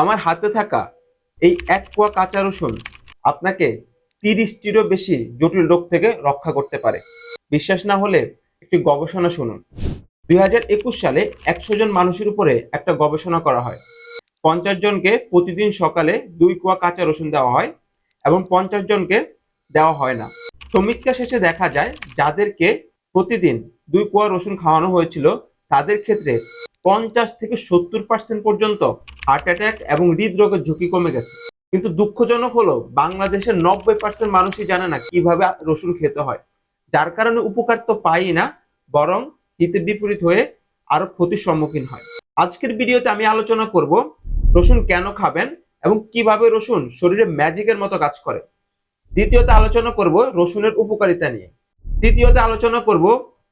আমার হাতে থাকা এই এক কোয়া কাঁচা রসুন আপনাকে তিরিশটিরও বেশি জটিল রোগ থেকে রক্ষা করতে পারে। বিশ্বাস না হলে একটি গবেষণা শুনুন। দুই হাজার একুশ সালে একশো জন মানুষের উপরে একটা গবেষণা করা হয়। পঞ্চাশ জনকে প্রতিদিন সকালে দুই কোয়া কাঁচা রসুন দেওয়া হয় এবং পঞ্চাশ জনকে দেওয়া হয় না। সমীক্ষা শেষে দেখা যায়, যাদেরকে প্রতিদিন দুই কোয়া রসুন খাওয়ানো হয়েছিল, তাদের ক্ষেত্রে পঞ্চাশ থেকে সত্তর পার্সেন্ট পর্যন্ত হার্ট অ্যাটাক এবং হৃদরোগের ঝুঁকি কমে গেছে। কিন্তু দুঃখজনক হলো, বাংলাদেশের নব্বই পার্সেন্ট মানুষই জানে না কীভাবে রসুন খেতে হয়। যার কারণে উপকার তো পাই না, বরং হিতে বিপরীত হয়ে আরও ক্ষতির সম্মুখীন হয়। আজকের ভিডিওতে আমি আলোচনা করব, রসুন কেন খাবেন এবং কীভাবে রসুন শরীরে ম্যাজিকের মতো কাজ করে। দ্বিতীয়তে আলোচনা করব রসুনের উপকারিতা নিয়ে। তৃতীয়তে আলোচনা করব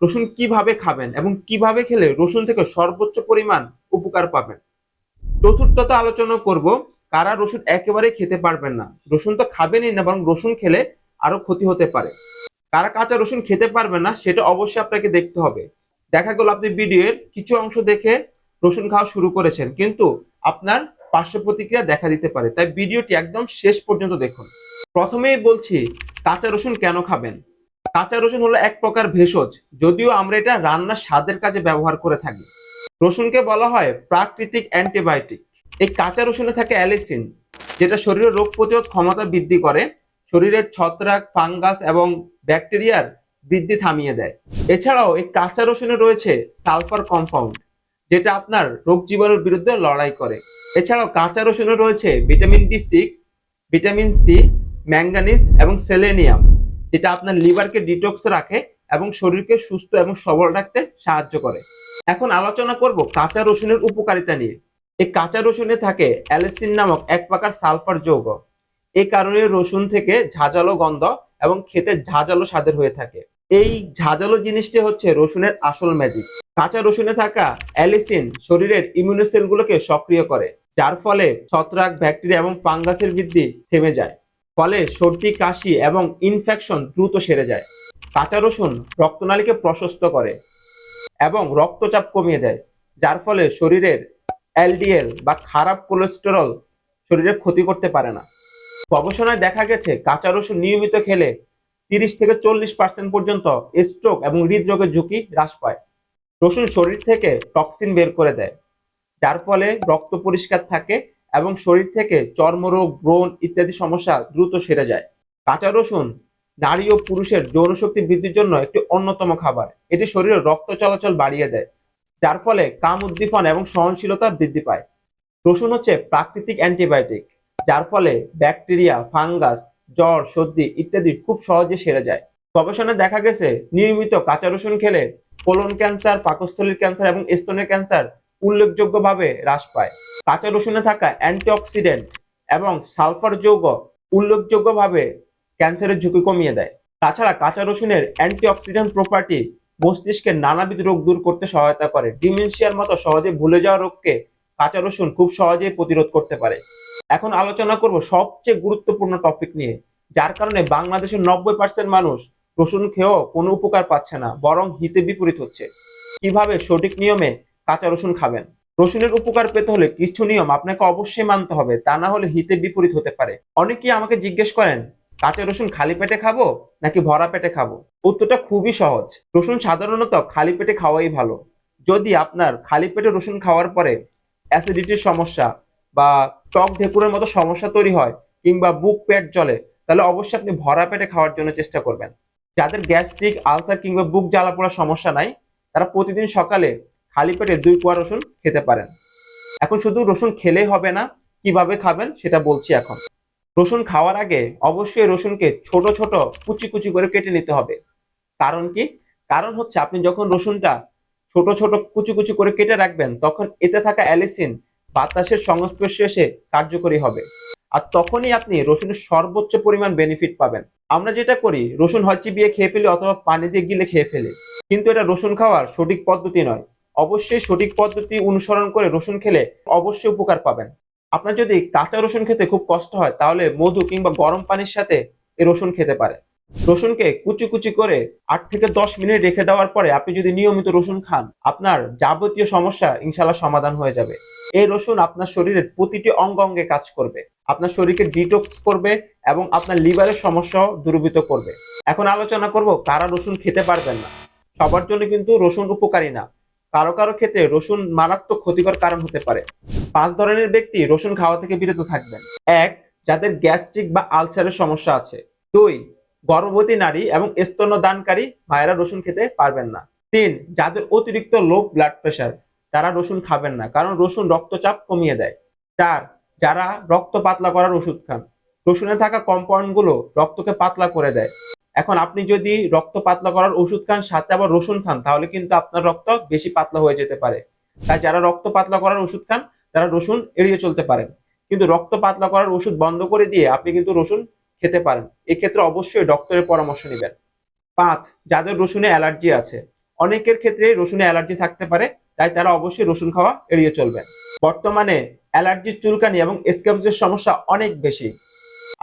রসুন কীভাবে খাবেন এবং কীভাবে খেলে রসুন থেকে সর্বোচ্চ পরিমাণ উপকার পাবেন? চতুর্থত আলোচনা করব, কারা রসুন একেবারে খেতে পারবেন না? রসুন তো খাবেনই না, বরং রসুন খেলে আরও ক্ষতি হতে পারে। কারা কাঁচা রসুন খেতে পারবেন না, সেটা অবশ্যই আপনাকে দেখতে হবে। দেখা গেল আপনি ভিডিওর কিছু অংশ দেখে রসুন খাওয়া শুরু করেছেন, কিন্তু আপনার পার্শ্ব প্রতিক্রিয়া দেখা দিতে পারে। তাই ভিডিওটি একদম শেষ পর্যন্ত দেখুন। প্রথমেই বলছি, কাঁচা রসুন কেন খাবেন? কাঁচা রসুন হলো এক প্রকার ভেষজ, যদিও আমরা এটা রান্নার স্বাদের কাজে ব্যবহার করে থাকি। রসুনকে বলা হয় প্রাকৃতিক অ্যান্টিবায়োটিক। এই কাঁচা রসুনে থাকে অ্যালিসিন, যেটা শরীরের রোগ প্রতিরোধ ক্ষমতা বৃদ্ধি করে, শরীরের ছত্রাক, ফাঙ্গাস এবং ব্যাকটেরিয়ার বৃদ্ধি থামিয়ে দেয়। এছাড়াও এই কাঁচা রসুনে রয়েছে সালফার কম্পাউন্ড, যেটা আপনার রোগ জীবাণুর বিরুদ্ধে লড়াই করে। এছাড়াও কাঁচা রসুনে রয়েছে vitamin B six, vitamin C manganese এবং সেলেনিয়াম। যেটা আপনার লিভারকে ডিটক্স রাখে এবং শরীরকে সুস্থ এবং সবল রাখতে সাহায্য করে। এখন আলোচনা করব কাঁচা রসুনের উপকারিতা নিয়ে। এই কাঁচা রসুনে থাকে অ্যালিসিন নামক এক প্রকার সালফার যৌগ। এই কারণে রসুন থেকে ঝাঁঝালো গন্ধ এবং খেতে ঝাঁঝালো স্বাদের হয়ে থাকে। এই ঝাঁঝালো জিনিসটি হচ্ছে রসুনের আসল ম্যাজিক কাঁচা রসুনে থাকা অ্যালিসিন শরীরের ইমিউনোসেলগুলোকে সক্রিয় করে, যার ফলে ছত্রাক, ব্যাকটেরিয়া এবং ফাঙ্গাসের বৃদ্ধি থেমে যায়। ফলে সর্দি, কাশি এবং ইনফেকশন দ্রুত সেরে যায়। কাঁচা রসুন রক্তনালীকে প্রশস্ত করে এবং রক্তচাপ কমিয়ে দেয়, যার ফলে শরীরের এলডিএল বা খারাপ কোলেস্টেরল শরীরে ক্ষতি করতে পারে না। গবেষণায় দেখা গেছে, কাঁচা রসুন নিয়মিত খেলে তিরিশ থেকে চল্লিশ পার্সেন্ট পর্যন্ত স্ট্রোক এবং হৃদরোগের ঝুঁকি হ্রাস পায়। রসুন শরীর থেকে টক্সিন বের করে দেয়, যার ফলে রক্ত পরিষ্কার থাকে এবং শরীর থেকে চর্মরোগ, ব্রণ ইত্যাদি সমস্যা দ্রুত সেরে যায়। কাঁচা রসুন নারী ও পুরুষের যৌনশক্তি বৃদ্ধির জন্য একটি অন্যতম খাবার। এটি শরীরে রক্ত চলাচল বাড়িয়ে দেয়, যার ফলে কাম উদ্দীপন এবং সহনশীলতা বৃদ্ধি পায়। রসুন হচ্ছে প্রাকৃতিক অ্যান্টিবায়োটিক, যার ফলে ব্যাকটেরিয়া, ফাঙ্গাস, জ্বর, সর্দি ইত্যাদি খুব সহজে সেরে যায়। গবেষণায় দেখা গেছে, নিয়মিত কাঁচা রসুন খেলে কোলন ক্যান্সার, পাকস্থলীর ক্যান্সার এবং স্তনের ক্যান্সার উল্লেখযোগ্যভাবে হ্রাস পায়। কাঁচা রসুনে থাকা অ্যান্টিঅক্সিডেন্ট এবং সালফার যৌগ উল্লেখযোগ্যভাবে ক্যান্সারের ঝুঁকি কমিয়ে দেয়। তাছাড়া কাঁচা রসুনের অ্যান্টিঅক্সিডেন্ট প্রপার্টি মস্তিষ্কের নানাবিধ রোগ দূর করতে সহায়তা করে। ডিমেনশিয়ার মতো সহজে ভুলে যাওয়া রোগকে কাঁচা রসুন খুব সহজেই প্রতিরোধ করতে পারে। এখন আলোচনা করব সবচেয়ে গুরুত্বপূর্ণ টপিক নিয়ে, যার কারণে বাংলাদেশের নব্বই পার্সেন্ট মানুষ রসুন খেয়েও কোনো উপকার পাচ্ছে না, বরং হিতে বিপরীত হচ্ছে। কীভাবে সঠিক নিয়মে কাঁচা রসুন খাবেন? রসুনের উপকার পেতে হলে কিছু নিয়ম আপনাকে অবশ্যই মানতে হবে, তা না হলে হিতে বিপরীত হতে পারে। অনেকেই আমাকে জিজ্ঞেস করেন, কাঁচা রসুন খালি পেটে খাব নাকি ভরা পেটে খাব? উত্তরটা খুবই সহজ, রসুন সাধারণত খালি পেটে খাওয়াই ভালো। যদি আপনার খালি পেটে রসুন খাওয়ার পরে অ্যাসিডিটির সমস্যা বা টক ঢেকুরের মতো সমস্যা তৈরি হয় কিংবা বুক পেট জলে তাহলে অবশ্যই আপনি ভরা পেটে খাওয়ার জন্য চেষ্টা করবেন। যাদের গ্যাস্ট্রিক, আলসার কিংবা বুক জ্বালা পোড়ার সমস্যা নাই, তারা প্রতিদিন সকালে খালি পেটে দুই কোয়া রসুন খেতে পারেন। এখন শুধু রসুন খেলেই হবে না, কীভাবে খাবেন সেটা বলছি এখন। রসুন খাওয়ার আগে অবশ্যই রসুনকে ছোট ছোট কুচি কুচি করে কেটে নিতে হবে। কারণ কি? কারণ হচ্ছে আপনি যখন রসুনটা ছোট ছোট কুচি কুচি করে কেটে রাখবেন, তখন এতে থাকা অ্যালিসিন বাতাসের সংস্পর্শে এসে কার্যকরী হবে। আর তখনই আপনি রসুনের সর্বোচ্চ পরিমাণ বেনিফিট পাবেন। আমরা যেটা করি, রসুন হয় চিবিয়ে খেয়ে ফেলি অথবা পানি দিয়ে গিলে খেয়ে ফেলি। কিন্তু এটা রসুন খাওয়ার সঠিক পদ্ধতি নয়। অবশ্যই সঠিক পদ্ধতি অনুসরণ করে রসুন খেলে অবশ্যই উপকার পাবেন। আপনার যদি কাঁচা রসুন খেতে খুব কষ্ট হয়, তাহলে মধু কিংবা গরম পানির সাথে এই রসুন খেতে পারে রসুনকে কুচি কুচি করে আট থেকে দশ মিনিট রেখে দেওয়ার পরে আপনি যদি নিয়মিত রসুন খান, আপনার যাবতীয় সমস্যা ইনশাল্লাহ সমাধান হয়ে যাবে। এই রসুন আপনার শরীরের প্রতিটি অঙ্গ অঙ্গে কাজ করবে। আপনার শরীরকে ডিটক্স করবে এবং আপনার লিভারের সমস্যাও দূরীভূত করবে। এখন আলোচনা করব কারা রসুন খেতে পারবেন না। সবার জন্য কিন্তু রসুন উপকারী না। কারও কারও ক্ষেত্রে রসুন মারাত্মক ক্ষতিকর কারণ হতে পারে। পাঁচ ধরনের ব্যক্তি রসুন খাওয়া থেকে বিরত থাকবেন। এক, যাদের গ্যাস্ট্রিক বা আলসারের সমস্যা আছে। দুই, গর্ভবতী নারী এবং স্তন্যদানকারী মায়েরা রসুন খেতে পারবেন না। তিন, যাদের অতিরিক্ত লো ব্লাড প্রেশার তারা রসুন খাবেন না, কারণ রসুন রক্তচাপ কমিয়ে দেয়। চার, যারা রক্ত পাতলা করার ওষুধ খান, রসুনে থাকা কম্পাউন্ডগুলো রক্তকে পাতলা করে দেয়। এখন আপনি যদি রক্ত পাতলা করার ওষুধ খান, সাথে আবার রসুন খান, তাহলে কিন্তু আপনার রক্ত বেশি পাতলা হয়ে যেতে পারে। তাই যারা রক্ত পাতলা করার ওষুধ খান, তারা রসুন এড়িয়ে চলতে পারেন। কিন্তু রক্ত পাতলা করার ওষুধ বন্ধ করে দিয়ে আপনি কিন্তু রসুন খেতে পারেন। এক্ষেত্রে অবশ্যই ডক্টরের পরামর্শ নেবেন। পাঁচ, যাদের রসুনে অ্যালার্জি আছে, অনেকের ক্ষেত্রে রসুনে অ্যালার্জি থাকতে পারে, তাই তারা অবশ্যই রসুন খাওয়া এড়িয়ে চলবেন। বর্তমানে অ্যালার্জি চুলকানি এবং স্ক্যাবসের সমস্যা অনেক বেশি।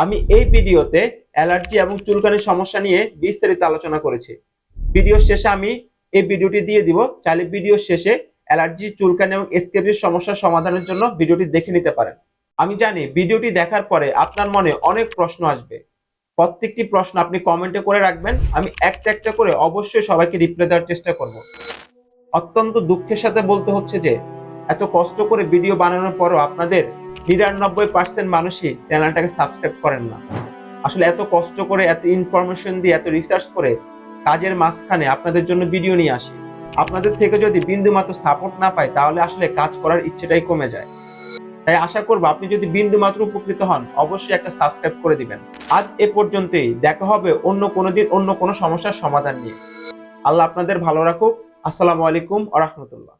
আমি এই ভিডিওতে অ্যালার্জি এবং চুলকানির সমস্যা নিয়ে বিস্তারিত আলোচনা করেছি। ভিডিও শেষে আমি এই ভিডিওটি দিয়ে দিব। চাইলে ভিডিও শেষে অ্যালার্জি, চুলকানি এবং স্ক্যাবসের সমস্যার সমাধানের জন্য ভিডিওটি দেখে নিতে পারেন। আমি জানি ভিডিওটি দেখার পরে আপনার মনে অনেক প্রশ্ন আসবে। প্রত্যেকটি প্রশ্ন আপনি কমেন্টে করে রাখবেন। আমি একটা একটা করে অবশ্যই সবাইকে রিপ্লাই দেওয়ার চেষ্টা করব। অত্যন্ত দুঃখের সাথে বলতে হচ্ছে যে, এত কষ্ট করে ভিডিও বানানোর পরও আপনাদের নিরানব্বই পার্সেন্ট মানুষই চ্যানেলটাকে সাবস্ক্রাইব করেন না। আসলে এত কষ্ট করে, এত ইনফরমেশন দিয়ে, এত রিসার্চ করে কাজের মাঝখানে আপনাদের জন্য ভিডিও নিয়ে আসি। আপনাদের থেকে যদি বিন্দু মাত্র সাপোর্ট না পাই, তাহলে আসলে কাজ করার ইচ্ছেটাই কমে যায়। তাই আশা করব আপনি যদি বিন্দু মাত্র উপকৃত হন, অবশ্যই একটা সাবস্ক্রাইব করে দিবেন। আজ এ পর্যন্তই। দেখা হবে অন্য কোনো দিন, অন্য কোনো সমস্যার সমাধান নিয়ে। আল্লাহ আপনাদের ভালো রাখুক। আসসালামু আলাইকুম আ রহমতুল্লাহ।